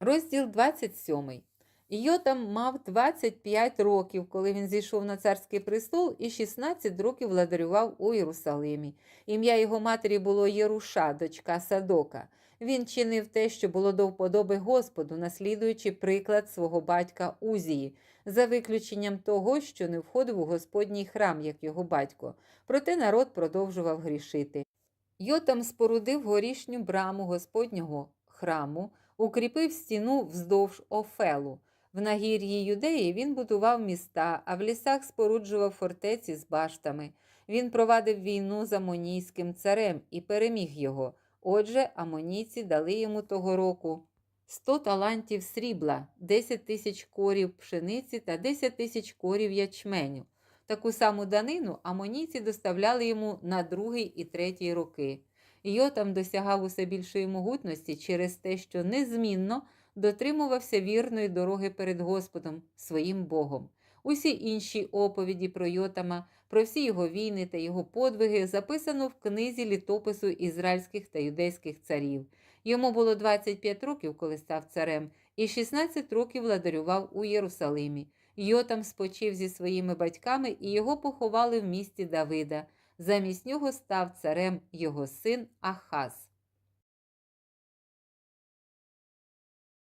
Розділ 27. Йотам мав 25 років, коли він зійшов на царський престол, і 16 років владарював у Єрусалимі. Ім'я його матері було Єруша, дочка Садока. Він чинив те, що було до вподоби Господу, наслідуючи приклад свого батька Узії, за виключенням того, що не входив у Господній храм, як його батько. Проте народ продовжував грішити. Йотам спорудив горішню браму Господнього храму, укріпив стіну вздовж Офелу. В нагір'ї Юдеї він будував міста, а в лісах споруджував фортеці з баштами. Він провадив війну з амонійським царем і переміг його. Отже, амонійці дали йому того року 100 талантів срібла, 10 тисяч корів пшениці та 10 тисяч корів ячменю. Таку саму данину амонійці доставляли йому на другий і третій роки. Йотам досягав усе більшої могутності через те, що незмінно дотримувався вірної дороги перед Господом, своїм Богом. Усі інші оповіді про Йотама, про всі його війни та його подвиги записано в книзі літопису ізраїльських та юдейських царів. Йому було 25 років, коли став царем, і 16 років владарював у Єрусалимі. Йотам спочив зі своїми батьками, і його поховали в місті Давида. Замість нього став царем його син Ахаз.